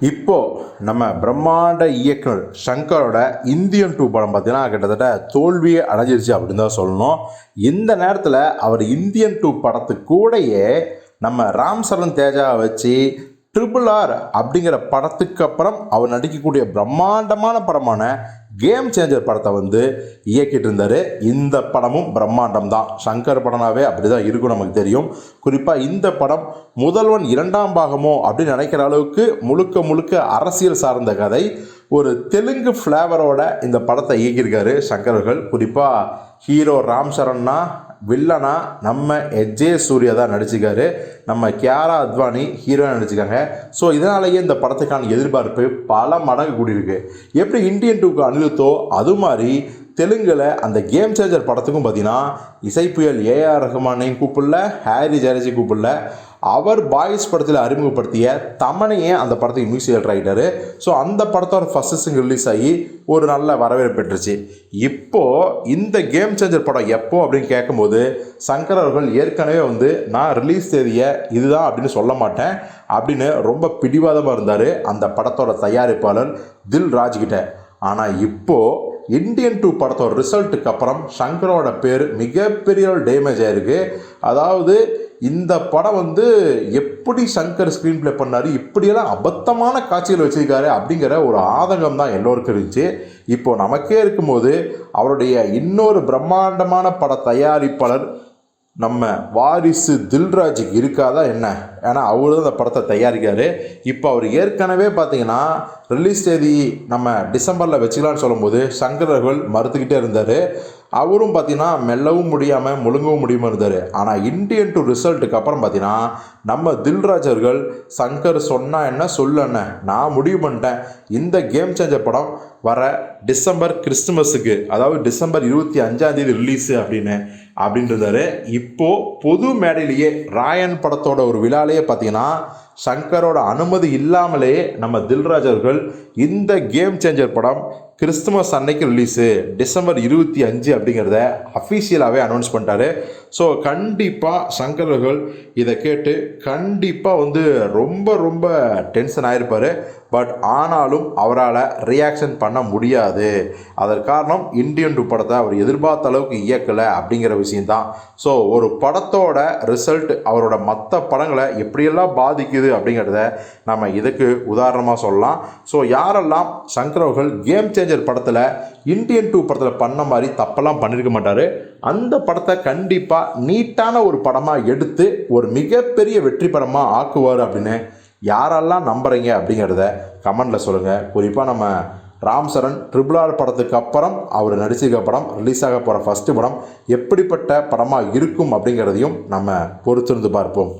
இப்போ நம்ம பிரம்மாண்ட இயக்குனர் சங்கரோட இந்தியன் டூ படம் பார்த்தீங்கன்னா கிட்டத்தட்ட தோல்வியை அடைஞ்சிருச்சு அப்படின்னு தான் சொல்லணும். இந்த நேரத்தில் அவர் இந்தியன் டூ படத்துக்கு கூடயே நம்ம ராம் சரண் தேஜாவை வச்சு ட்ரிபிள் ஆர் அப்படிங்கிற படத்துக்கு அப்புறம் அவர் நடிக்கக்கூடிய பிரம்மாண்டமான படமான கேம் சேஞ்சர் படத்தை வந்து இயக்கிட்டு இருந்தார். இந்த படமும் பிரம்மாண்டம் தான் சங்கர் படனாவே அப்படி தான் இருக்கும் நமக்கு தெரியும். குறிப்பாக இந்த படம் முதல்வன் இரண்டாம் பாகமோ அப்படின்னு நினைக்கிற அளவுக்கு முழுக்க முழுக்க அரசியல் சார்ந்த கதை. ஒரு தெலுங்கு ஃப்ளேவரோட இந்த படத்தை இயக்கியிருக்காரு சங்கர்கள் குறிப்பாக ஹீரோ ராம் சரண்னா வில்லனா நம்ம எஜே சூர்யா தான் நடிச்சிருக்காரு. நம்ம கியாரா அத்வானி ஹீரோ நடிச்சிருக்காங்க. ஸோ இதனாலேயே இந்த படத்துக்கான எதிர்பார்ப்பு பல மடங்கு கூடியிருக்கு. எப்படி இந்தியன் டூக்கு அனிருத்தோ அது மாதிரி தெலுங்கில் அந்த கேம் சேஞ்சர் படத்துக்கும் பார்த்தீங்கன்னா இசைப்புயல் ஏஆர் ரஹ்மானையும் கூப்பிடல ஹாரி ஜெயராஜி கூப்பிடல. அவர் பாய்ஸ் படத்தில் அறிமுகப்படுத்திய தமனையே அந்த படத்துக்கு மியூசிக் ரைட்டரு ஸோ அந்த படத்தோட ஃபஸ்ட்டு சிங்கிள் ரிலீஸ் ஆகி ஒரு நல்ல வரவேற்பு பெற்றுச்சு. இப்போது இந்த கேம் சேஞ்சர் படம் எப்போ அப்படின்னு கேட்கும்போது சங்கர் அவர்கள் ஏற்கனவே வந்து நான் ரிலீஸ் தேதியை இதுதான் அப்படின்னு சொல்ல மாட்டேன் அப்படின்னு ரொம்ப பிடிவாதமாக இருந்தார் அந்த படத்தோட தயாரிப்பாளர் தில் ராஜ்கிட்ட. ஆனால் இப்போது இந்தியன் டூ படத்தோட ரிசல்ட்டுக்கு அப்புறம் சங்கரோட பேர் மிகப்பெரிய ஒரு டேமேஜ் ஆயிருக்கு. அதாவது இந்த படம் வந்து எப்படி சங்கர் ஸ்க்ரீன் ப்ளே பண்ணார் இப்படியெல்லாம் அபத்தமான காட்சிகள் வச்சிருக்காரு அப்படிங்கிற ஒரு ஆதங்கம் தான் எல்லோருக்கும் இருந்துச்சு. இப்போ நமக்கே இருக்கும்போது அவருடைய இன்னொரு பிரம்மாண்டமான பட தயாரிப்பாளர் நம்ம வாரிசு தில்ராஜுக்கு இருக்காதா என்ன? ஏன்னா அவரு தான் அந்த படத்தை தயாரிக்காரு இப்போ அவர் ஏற்கனவே பார்த்தீங்கன்னா ரிலீஸ் தேதி நம்ம டிசம்பரில் வச்சுக்கலான்னு சொல்லும்போது சங்கரர்கள் மறுத்துக்கிட்டே இருந்தார். அவரும் பார்த்தீங்கன்னா மெல்லவும் முடியாமல் முழுங்கவும் முடியாமல் இருந்தார் ஆனால் இண்டியன் டு ரிசல்ட்டுக்கு அப்புறம் பார்த்தீங்கன்னா நம்ம தில்ராஜர்கள் சங்கர் சொன்னா என்ன சொல்ல என்ன நான் முடிவு பண்ணிட்டேன். இந்த கேம் சேஞ்சர் படம் வர டிசம்பர் கிறிஸ்துமஸுக்கு அதாவது டிசம்பர் இருபத்தி அஞ்சாந்தேதி ரிலீஸு அப்படின்னு அப்படின்றதாரு இப்போது பொது மேடையிலேயே ராயன் படத்தோட ஒரு விழாலேயே பார்த்தீங்கன்னா சங்கரோட அனுமதி இல்லாமலே நம்ம தில்ராஜர்கள் இந்த கேம் சேஞ்சர் படம் கிறிஸ்துமஸ் அன்னைக்கு ரிலீஸு டிசம்பர் இருபத்தி அஞ்சு அப்படிங்கிறத அஃபீஷியலாகவே அனௌன்ஸ் பண்ணிட்டாரு. ஸோ கண்டிப்பாக சங்கர் இதை கேட்டு கண்டிப்பாக வந்து ரொம்ப ரொம்ப டென்ஷன் ஆகிருப்பார் பட் ஆனாலும் அவரால் ரியாக்ஷன் பண்ண முடியாது. அதற்கு காரணம் இந்தியன் டூ படத்தை அவர் எதிர்பார்த்த அளவுக்கு இயக்கலை அப்படிங்கிற விஷயந்தான் ஸோ ஒரு படத்தோட ரிசல்ட் அவரோட மற்ற படங்களை எப்படியெல்லாம் பாதிக்குது அப்படிங்கிறத நம்ம இதுக்கு உதாரணமாக சொல்லலாம். ஸோ யாரெல்லாம் சங்கர் அவர்கள் கேம் சேஞ்சர் படத்தில் இந்தியன் டூ படத்தில் பண்ண மாதிரி தப்பெல்லாம் பண்ணியிருக்க மாட்டார். அந்த படத்தை கண்டிப்பாக நீட்டான ஒரு படமாக எடுத்து ஒரு மிகப்பெரிய வெற்றி படமாக ஆக்குவார் அப்படின்னு யாரெல்லாம் நம்புகிறீங்க அப்படிங்கிறத கமெண்டில் சொல்லுங்கள் குறிப்பாக நம்ம ராம் சரண் ட்ரிபிள் ஆர் படத்துக்கு அப்புறம் அவர் நடிச்சிருக்க படம் ரிலீஸ் ஆக போகிற ஃபஸ்ட்டு படம் எப்படிப்பட்ட படமாக இருக்கும் அப்படிங்கிறதையும் நம்ம பொறுத்திருந்து பார்ப்போம்.